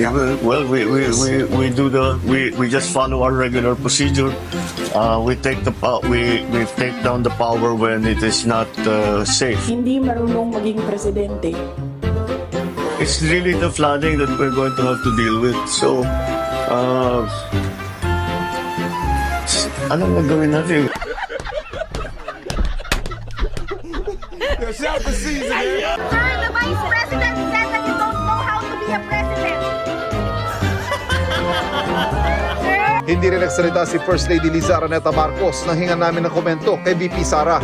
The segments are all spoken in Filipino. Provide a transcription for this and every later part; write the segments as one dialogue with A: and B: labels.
A: Yeah, well, well, we, we, we, we do the we, we just follow our regular procedure. Uh, we take the pow- we we take down the power when it is not uh, safe.
B: Hindi marunong maging presidente.
A: It's really the flooding that we're going to have to deal with. So, uh, anong gagawin natin?
C: Sir, the Vice President
D: Hindi rin nagsalita si First Lady Liza Araneta Marcos nang hingan namin ng komento kay VP Sara.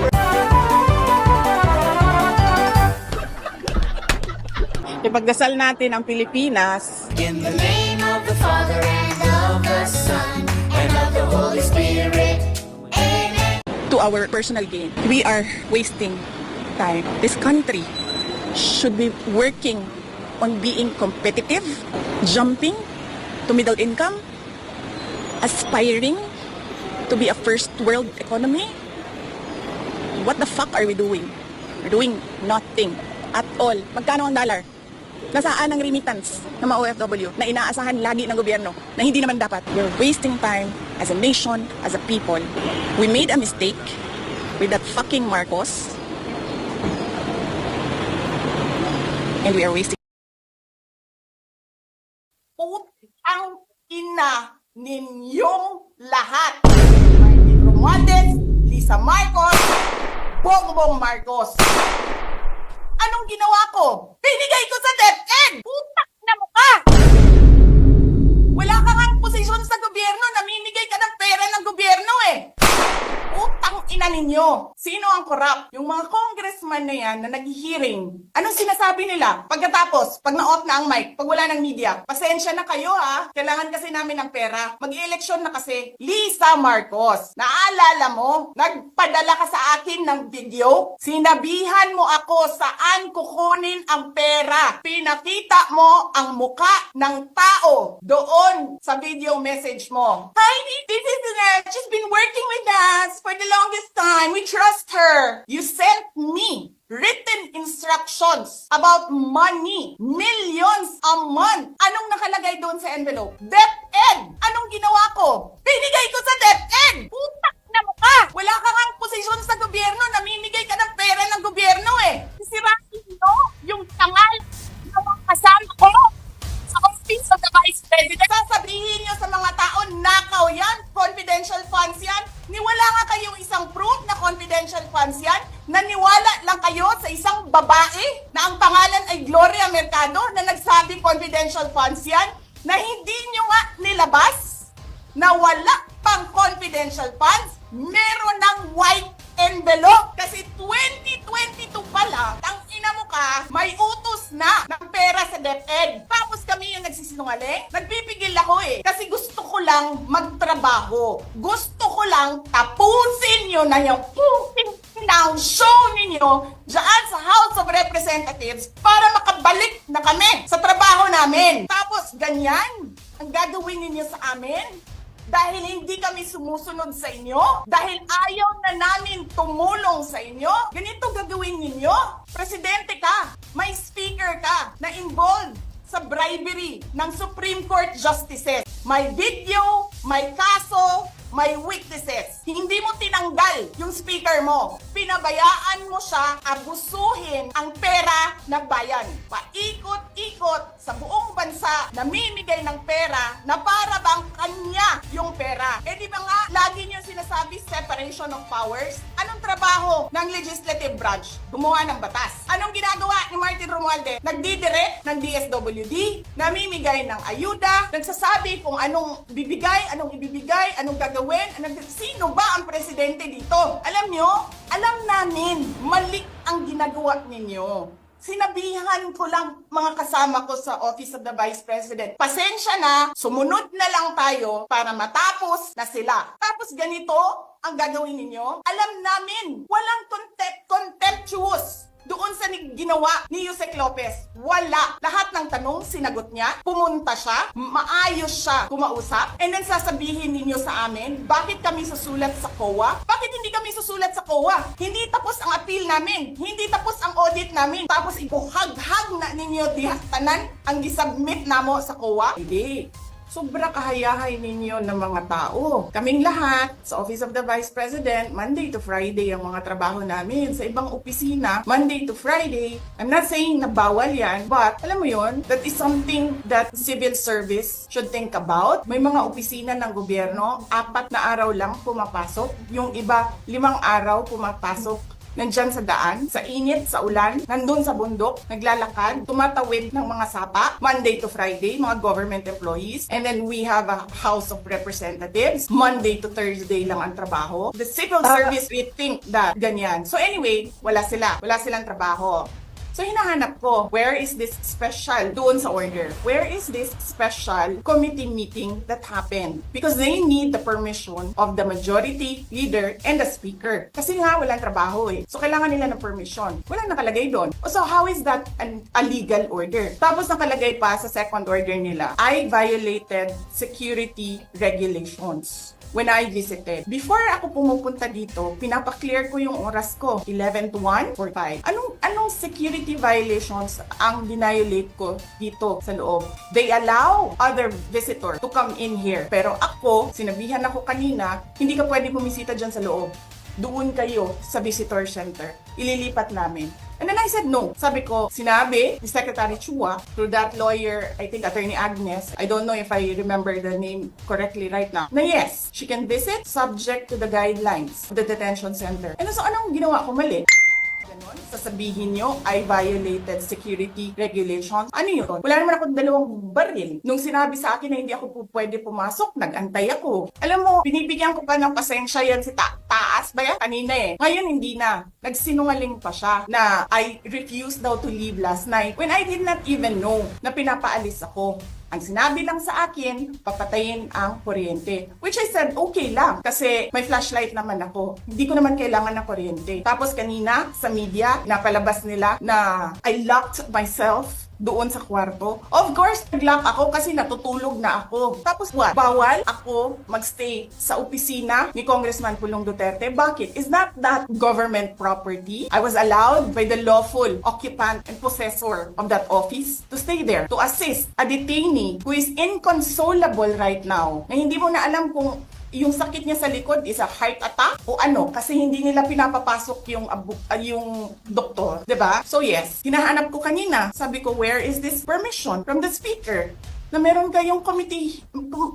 B: Ipagdasal natin ang Pilipinas
E: In the name of the Father and of the Son and of the Holy Spirit. Amen.
B: to our personal gain. We are wasting time. This country should be working on being competitive, jumping to middle income, aspiring to be a first world economy. What the fuck are we doing? We're doing nothing at all. Magkano ang dollar? Nasaan ang remittance ng mga OFW na inaasahan lagi ng gobyerno na hindi naman dapat? We're wasting time as a nation, as a people. We made a mistake with that fucking Marcos. And we are wasting
F: ang ina ninyong lahat. Martin Romualdez, Lisa Marcos, Bongbong Marcos. Anong ginawa ko? Binigay ko sa DepEd! Ninyo. Sino ang corrupt? Yung mga congressman na yan na nag-hearing. Anong sinasabi nila? Pagkatapos, pag na-off na ang mic, pag wala ng media, pasensya na kayo ha. Kailangan kasi namin ng pera. Mag-eleksyon na kasi. Lisa Marcos, naalala mo? Nagpadala ka sa akin ng video? Sinabihan mo ako saan kukunin ang pera. Pinakita mo ang muka ng tao doon sa video message mo. Hi, this is Jeanette. She's been working with us for the longest time. We trust her. You sent me written instructions about money. Millions a month. Anong nakalagay doon sa envelope? DepEd! Anong ginawa ko? Binigay ko sa DepEd! Putak na mukha! Wala ka nga posisyon sa gobyerno. Namimigay ka ng pera ng gobyerno eh. Sisirain mo yung tangal ng mga kasama ko Office of the Vice President. Sasabihin niyo sa mga tao, nakaw yan, confidential funds yan. Niwala nga kayong isang proof na confidential funds yan. Naniwala lang kayo sa isang babae na ang pangalan ay Gloria Mercado na nagsabi confidential funds yan na hindi niyo nga nilabas na wala pang confidential funds, meron ng white envelope. Kasi 2022 pa lang, ang ina mo ka, may utos na ng pera sa DepEd. Tapos kami yung nagsisinungaling. Nagpipigil ako eh. Kasi gusto ko lang magtrabaho. Gusto ko lang tapusin nyo na yung puting ng show ninyo dyan sa House of Representatives para makabalik na kami sa trabaho namin. Tapos ganyan ang gagawin ninyo sa amin? Dahil hindi kami sumusunod sa inyo? Dahil ayaw na namin tumulong sa inyo? Ganito gagawin ninyo? Presidente ka, may speaker ka na involved sa bribery ng Supreme Court justices. May video, may kaso, may witnesses. Hindi mo tinanggal yung speaker mo. Pinabayaan mo siya abusuhin ang pera ng bayan. Paikot-ikot sa buong bansa, namimigay ng pera na para bang kanya yung pera. Eh di ba nga, lagi niyo sinasabi separation of powers? Anong trabaho ng legislative branch? Gumawa ng batas. Anong ginagawa ni Martin Romualdez? Nagdidirect ng DSWD, namimigay ng ayuda, nagsasabi kung anong bibigay, anong ibibigay, anong gagawin, anong... sino ba ang presidente dito? Alam nyo, alam namin, mali ang ginagawa ninyo. Sinabihan ko lang mga kasama ko sa Office of the Vice President, pasensya na, sumunod na lang tayo para matapos na sila. Tapos ganito ang gagawin ninyo? Alam namin, walang contempt, contemptuous doon sa ginawa ni Yusek Lopez. Wala. Lahat ng tanong, sinagot niya. Pumunta siya. Maayos siya kumausap. And then sasabihin ninyo sa amin, bakit kami susulat sa COA? Bakit hindi kami susulat sa COA? Hindi tapos ang appeal namin. Hindi tapos ang audit namin. Tapos ibuhag-hag na ninyo diha tanan ang gisubmit namo sa COA. Hindi. Sobra kahayahay ninyo ng mga tao. Kaming lahat sa Office of the Vice President, Monday to Friday ang mga trabaho namin. Sa ibang opisina, Monday to Friday. I'm not saying na bawal yan, but alam mo yon, that is something that civil service should think about. May mga opisina ng gobyerno, apat na araw lang pumapasok. Yung iba, limang araw pumapasok nandyan sa daan, sa init, sa ulan, nandun sa bundok, naglalakad, tumatawid ng mga sapa, Monday to Friday, mga government employees. And then we have a House of Representatives, Monday to Thursday lang ang trabaho. The civil service, we think that ganyan. So anyway, wala sila. Wala silang trabaho. So hinahanap ko, where is this special doon sa order? Where is this special committee meeting that happened? Because they need the permission of the majority leader and the speaker. Kasi nga walang trabaho eh. So kailangan nila ng permission. Walang nakalagay doon. So how is that an, a legal order? Tapos nakalagay pa sa second order nila, I violated security regulations when I visited. Before ako pumupunta dito, pinapa-clear ko yung oras ko. 11 to 1 or 5. Anong, anong security violations ang dinayolate ko dito sa loob? They allow other visitor to come in here. Pero ako, sinabihan ako kanina, hindi ka pwede bumisita dyan sa loob. Doon kayo sa visitor center. Ililipat namin. And then I said no. Sabi ko, sinabi ni Secretary Chua through that lawyer, I think Attorney Agnes, I don't know if I remember the name correctly right now, na yes, she can visit subject to the guidelines of the detention center. And so anong ginawa ko mali? Ganon, sasabihin nyo, I violated security regulations. Ano yun? Wala naman ako dalawang baril. Nung sinabi sa akin na hindi ako po pwede pumasok, nag-antay ako. Alam mo, binibigyan ko pa ng pasensya yan si ta taas ba yan? Kanina eh. Ngayon hindi na. Nagsinungaling pa siya na I refused daw to leave last night when I did not even know na pinapaalis ako. Ang sinabi lang sa akin, papatayin ang kuryente. Which I said, okay lang. Kasi may flashlight naman ako. Hindi ko naman kailangan ng kuryente. Tapos kanina, sa media, napalabas nila na I locked myself doon sa kwarto. Of course, nag-lock ako kasi natutulog na ako. Tapos what? Bawal ako magstay sa opisina ni Congressman Pulong Duterte. Bakit? Is not that government property? I was allowed by the lawful occupant and possessor of that office to stay there to assist a detainee who is inconsolable right now na hindi mo na alam kung yung sakit niya sa likod is a heart attack o ano kasi hindi nila pinapapasok yung ah, yung doktor, 'di ba? So yes, hinahanap ko kanina. Sabi ko, where is this permission from the speaker? Na meron kayong committee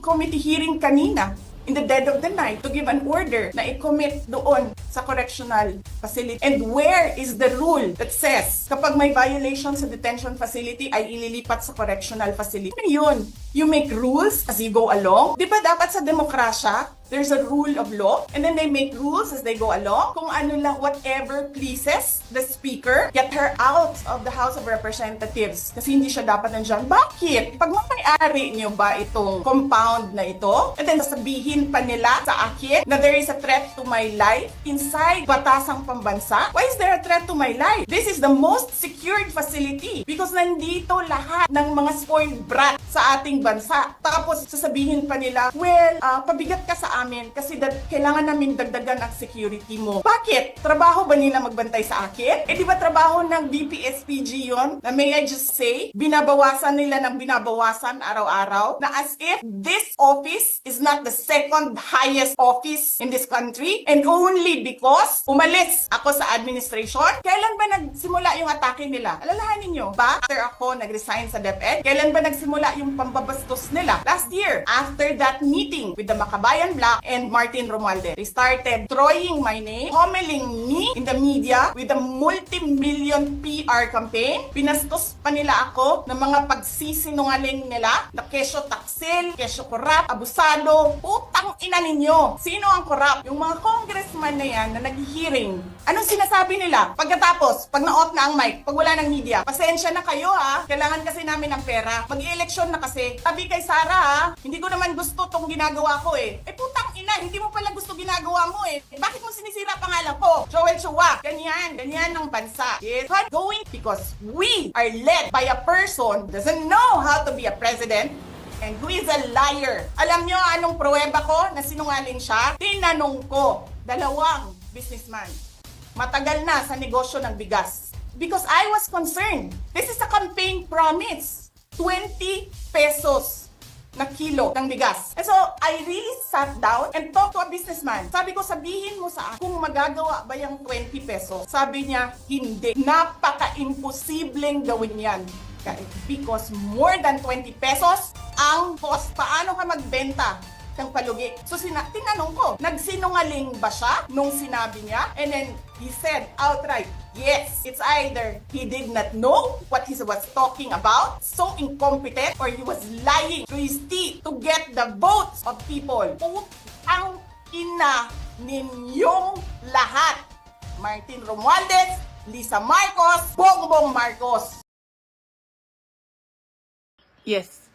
F: committee hearing kanina in the dead of the night to give an order na i-commit doon sa correctional facility. And where is the rule that says kapag may violation sa detention facility ay ililipat sa correctional facility? Ano yun? You make rules as you go along? Di ba dapat sa demokrasya, there's a rule of law and then they make rules as they go along? Kung ano lang, whatever pleases the speaker, get her out of the House of Representatives kasi hindi siya dapat nandyan. Bakit? Pag may-ari niyo ba itong compound na ito, and then sasabihin pa nila sa akin na there is a threat to my life inside batasang pambansa? Why is there a threat to my life? This is the most secured facility because nandito lahat ng mga spoiled brat sa ating bansa. Tapos sasabihin pa nila, well, ah, pabigat ka sa amin kasi that, kailangan namin dagdagan ang security mo. Bakit? Trabaho ba nila magbantay sa akin? Eh di ba trabaho ng BPSPG yon? Na may I just say, binabawasan nila ng binabawasan araw-araw na as if this office is not the second highest office in this country and only because umalis ako sa administration. Kailan ba nagsimula yung atake nila? Alalahanin nyo ba? After ako nag-resign sa DepEd, kailan ba nagsimula yung pambabastos nila? Last year, after that meeting with the Makabayan Black and Martin Romualdez, they started throwing my name, hommeling me in the media with a multi-million PR campaign. Pinastos pa nila ako ng mga pagsisinungaling nila na kesyo taksil, kesyo korap, abusado. Putang ina ninyo! Sino ang korap? Yung mga congressman na yan na nag-hearing. Anong sinasabi nila? Pagkatapos, pag na-off na ang mic, pag wala ng media, pasensya na kayo ha. Kailangan kasi namin ng pera. Mag-eleksyon na kasi. Sabi kay Sara ha, hindi ko naman gusto tong ginagawa ko eh. Eh putang ina, hindi mo pala gusto ginagawa mo eh. Bakit mo sinisira pangalan ko? Joel Chua. Ganyan, ganyan ang bansa. It's not going because we are led by a person who doesn't know how to be a president and who is a liar. Alam nyo anong pruweba ko na sinungaling siya? Tinanong ko, dalawang businessman. Matagal na sa negosyo ng bigas.
G: because I was concerned. This is a campaign promise. 20 pesos na kilo ng bigas. And so, I really sat down and talked to a businessman. Sabi ko, sabihin mo sa akin kung magagawa ba yung 20 pesos. Sabi niya, hindi. Napaka-imposibleng gawin yan. Because more than 20 pesos ang cost. Paano ka magbenta ng palugi. So sina tinanong ko, nagsinungaling ba siya nung sinabi niya? And then he said outright, yes, it's either he did not know what he was talking about, so incompetent, or he was lying to his teeth to get the votes of people. Put ang ina ninyong lahat. Martin Romualdez, Lisa Marcos, Bongbong Marcos.
F: Yes.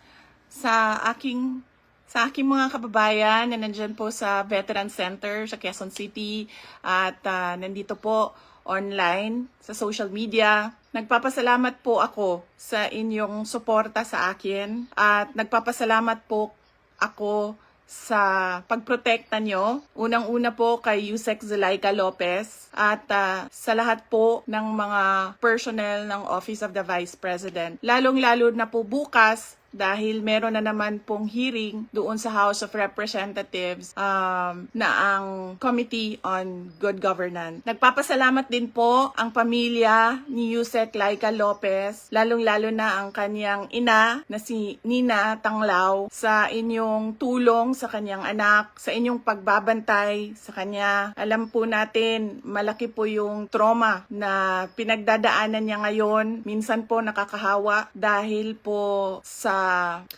F: Sa aking sa aking mga kababayan na nandyan po sa Veteran Center sa Quezon City at ah, nandito po online sa social media. Nagpapasalamat po ako sa inyong suporta sa akin at nagpapasalamat po ako sa pagprotekta nyo. Unang-una po kay Yusek Zulaika Lopez at ah, sa lahat po ng mga personnel ng Office of the Vice President. Lalong-lalo na po bukas dahil meron na naman pong hearing doon sa House of Representatives um, na ang Committee on Good Governance. Nagpapasalamat din po ang pamilya ni Yusek Laika Lopez, lalong-lalo na ang kanyang ina na si Nina Tanglaw sa inyong tulong sa kanyang anak, sa inyong pagbabantay sa kanya. Alam po natin, malaki po yung trauma na pinagdadaanan niya ngayon. Minsan po nakakahawa dahil po sa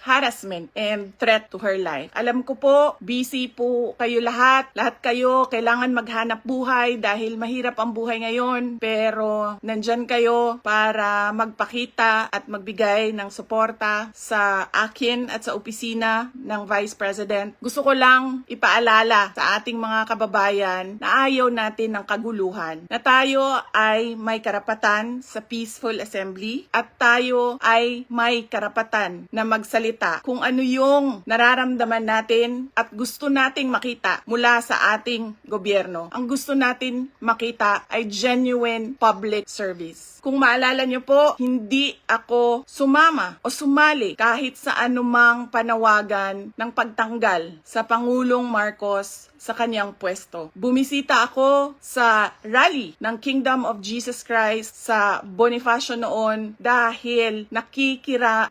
F: harassment and threat to her life. Alam ko po, busy po kayo lahat. Lahat kayo kailangan maghanap buhay dahil mahirap ang buhay ngayon. Pero nandyan kayo para magpakita at magbigay ng suporta sa akin at sa opisina ng Vice President. Gusto ko lang ipaalala sa ating mga kababayan na ayaw natin ng kaguluhan. Na tayo ay may karapatan sa peaceful assembly at tayo ay may karapatan na magsalita kung ano yung nararamdaman natin at gusto nating makita mula sa ating gobyerno. Ang gusto natin makita ay genuine public service. Kung maalala nyo po, hindi ako sumama o sumali kahit sa anumang panawagan ng pagtanggal sa Pangulong Marcos sa kanyang pwesto. Bumisita ako sa rally ng Kingdom of Jesus Christ sa Bonifacio noon dahil nakikira,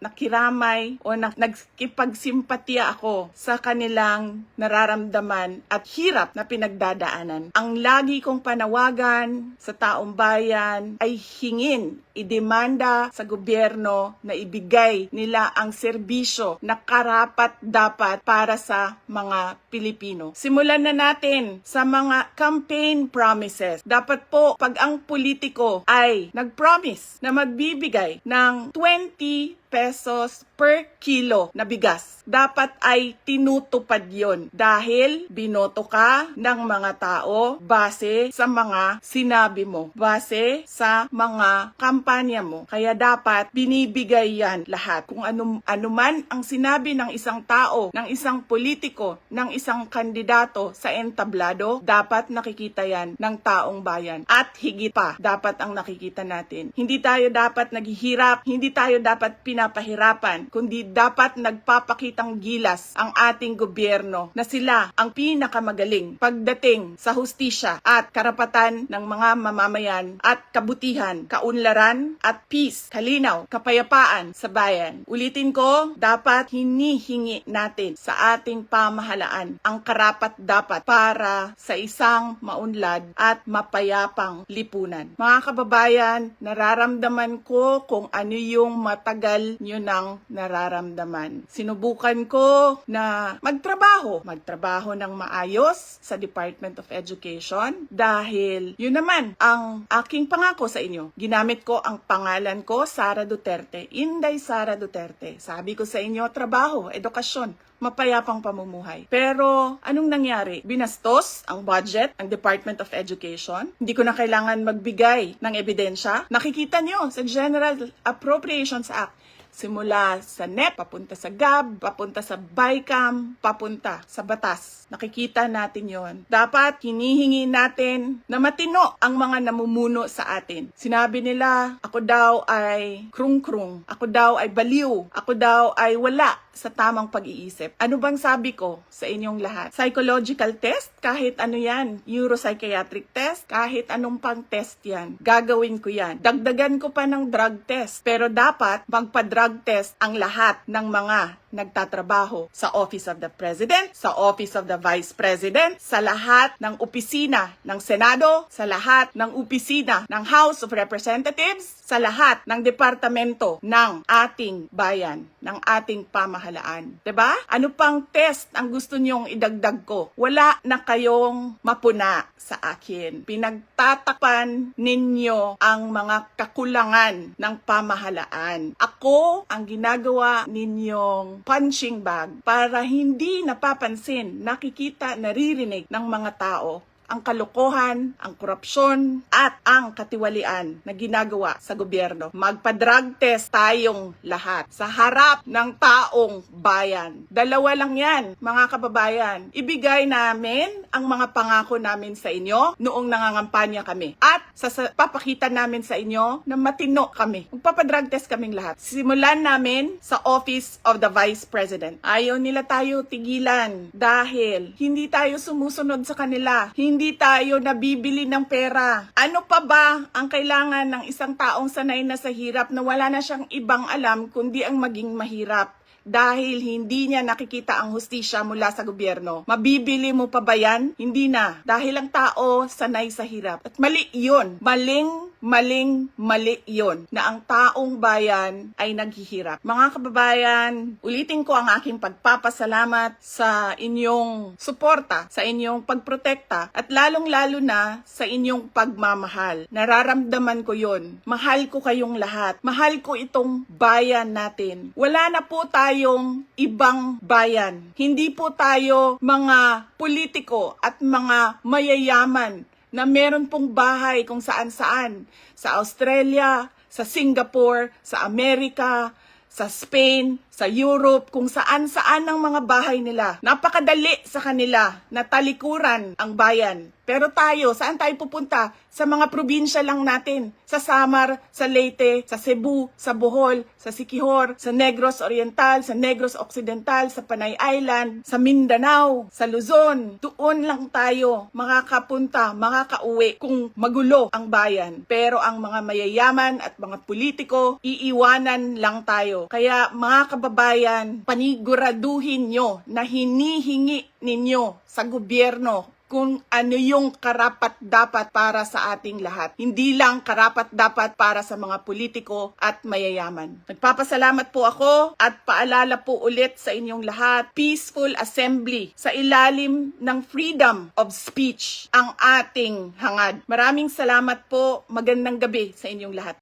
F: nakiramay o nak, nagkipagsimpatya ako sa kanilang nararamdaman at hirap na pinagdadaanan. Ang lagi kong panawagan sa taong bayan ay hingin, idemanda sa gobyerno na ibigay nila ang serbisyo na karapat dapat para sa mga Pilipino. Simulan na natin sa mga campaign promises. Dapat po, pag ang politiko ay nag-promise na magbibigay ng 20 pesos per kilo na bigas. Dapat ay tinutupad yon dahil binoto ka ng mga tao base sa mga sinabi mo, base sa mga kampanya mo. Kaya dapat binibigay yan lahat. Kung ano, ano man ang sinabi ng isang tao, ng isang politiko, ng isang kandidato sa entablado, dapat nakikita yan ng taong bayan. At higit pa, dapat ang nakikita natin. Hindi tayo dapat naghihirap, hindi tayo dapat pinapahirapan, kundi dapat nagpapakitang gilas ang ating gobyerno na sila ang pinakamagaling pagdating sa hustisya at karapatan ng mga mamamayan at kabutihan, kaunlaran at peace, kalinaw, kapayapaan sa bayan. Ulitin ko, dapat hinihingi natin sa ating pamahalaan ang karapat dapat para sa isang maunlad at mapayapang lipunan. Mga kababayan, nararamdaman ko kung ano yung matagal nyo nang nararamdaman. Sinubukan ko na magtrabaho, magtrabaho ng maayos sa Department of Education dahil yun naman ang aking pangako sa inyo. Ginamit ko ang pangalan ko, Sara Duterte, Inday Sara Duterte. Sabi ko sa inyo, trabaho, edukasyon, mapayapang pamumuhay. Pero anong nangyari? Binastos ang budget ng Department of Education. Hindi ko na kailangan magbigay ng ebidensya. Nakikita nyo sa General Appropriations Act, Simula sa NEP, papunta sa GAB, papunta sa BICAM, papunta sa batas. Nakikita natin yon. Dapat hinihingi natin na matino ang mga namumuno sa atin. Sinabi nila, ako daw ay krung-krung, ako daw ay baliw, ako daw ay wala sa tamang pag-iisip. Ano bang sabi ko sa inyong lahat? Psychological test? Kahit ano yan. Neuropsychiatric test? Kahit anong pang test yan. Gagawin ko yan. Dagdagan ko pa ng drug test. Pero dapat magpa-drug test ang lahat ng mga nagtatrabaho sa Office of the President, sa Office of the Vice President, sa lahat ng opisina ng Senado, sa lahat ng opisina ng House of Representatives, sa lahat ng departamento ng ating bayan, ng ating pamahalaan. 'Di ba? Ano pang test ang gusto niyong idagdag ko? Wala na kayong mapuna sa akin. Pinagtatapan ninyo ang mga kakulangan ng pamahalaan. Ako ang ginagawa ninyong punching bag para hindi napapansin, nakikita, naririnig ng mga tao ang kalokohan, ang korupsyon, at ang katiwalian na ginagawa sa gobyerno. Magpa-drug test tayong lahat sa harap ng taong bayan. Dalawa lang yan, mga kababayan. Ibigay namin ang mga pangako namin sa inyo noong nangangampanya kami. At sa, sa- papakita namin sa inyo na matino kami. Magpapadrug test kaming lahat. Simulan namin sa Office of the Vice President. Ayaw nila tayo tigilan dahil hindi tayo sumusunod sa kanila. Hindi tayo nabibili ng pera. Ano pa ba ang kailangan ng isang taong sanay na sa hirap na wala na siyang ibang alam kundi ang maging mahirap? dahil hindi niya nakikita ang hustisya mula sa gobyerno. Mabibili mo pa ba yan? Hindi na. Dahil ang tao sanay sa hirap. At mali yun. Maling, maling, mali yun. Na ang taong bayan ay naghihirap. Mga kababayan, ulitin ko ang aking pagpapasalamat sa inyong suporta, sa inyong pagprotekta, at lalong-lalo na sa inyong pagmamahal. Nararamdaman ko yun. Mahal ko kayong lahat. Mahal ko itong bayan natin. Wala na po tayong ibang bayan. Hindi po tayo mga politiko at mga mayayaman na meron pong bahay kung saan-saan. Sa Australia, sa Singapore, sa Amerika, sa Spain, sa Europe, kung saan-saan ang mga bahay nila. Napakadali sa kanila na talikuran ang bayan. Pero tayo, saan tayo pupunta? Sa mga probinsya lang natin. Sa Samar, sa Leyte, sa Cebu, sa Bohol, sa Siquijor, sa Negros Oriental, sa Negros Occidental, sa Panay Island, sa Mindanao, sa Luzon. Doon lang tayo makakapunta, makakauwi kung magulo ang bayan. Pero ang mga mayayaman at mga politiko, iiwanan lang tayo. Kaya mga kababayan, paniguraduhin nyo na hinihingi ninyo sa gobyerno kung ano yung karapat dapat para sa ating lahat. Hindi lang karapat dapat para sa mga politiko at mayayaman. Nagpapasalamat po ako at paalala po ulit sa inyong lahat, peaceful assembly sa ilalim ng freedom of speech ang ating hangad. Maraming salamat po. Magandang gabi sa inyong lahat.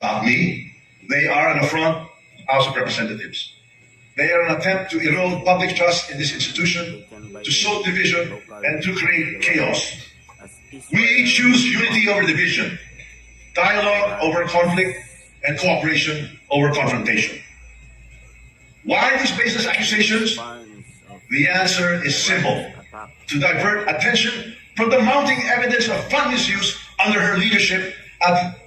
H: Not. They are an affront House of Representatives. They are an attempt to erode public trust in this institution, to sow division, and to create chaos. We choose unity over division, dialogue over conflict, and cooperation over confrontation. Why these baseless accusations? The answer is simple. To divert attention from the mounting evidence of fund misuse under her leadership at